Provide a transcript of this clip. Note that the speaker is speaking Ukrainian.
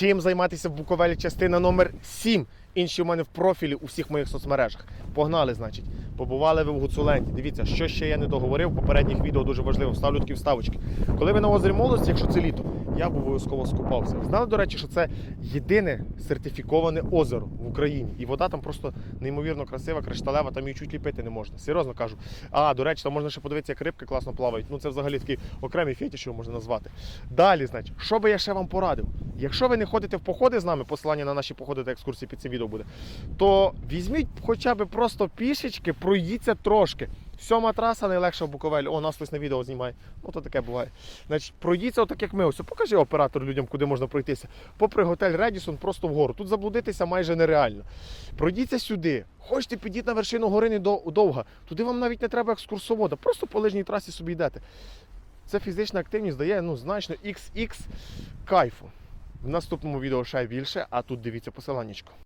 чим займатися в Буковелі, частина номер 7. Інші в мене в профілі у всіх моїх соцмережах. Погнали, значить. Побували ви в Гуцуленті. Дивіться, що ще я не договорив. В попередніх відео дуже важливо. Ставлю такі вставочки. Коли ви на озері молодості, якщо це літо, я б обов'язково скупався. Знали, до речі, що це єдине сертифіковане озеро в Україні. І вода там просто неймовірно красива, кришталева, там її чуть ліпити не можна. Серйозно кажу. А, до речі, там можна ще подивитися, як рибки класно плавають. Ну це взагалі такий окремий фетиш, його можна назвати. Далі, значить, що би я ще вам порадив? Якщо ви не ходите в походи з нами, посилання на наші походи та екскурсії під цим відео буде, то візьміть хоча б просто пішечки, пройдіться трошки. Сьома траса найлегша в Буковелі. О, нас хтось на відео знімає. Ну то таке буває. Значить, пройдіться отак, як ми. Ось покажи оператор людям, куди можна пройтися. Попри готель Редісон, просто вгору. Тут заблудитися майже нереально. Пройдіться сюди. Хочете підійти на вершину гори довга. Туди вам навіть не треба екскурсовода. Просто по лижній трасі собі йдете. Це фізична активність дає ну, значно XX кайфу. В наступному відео ще більше, а тут дивіться посиланнячко.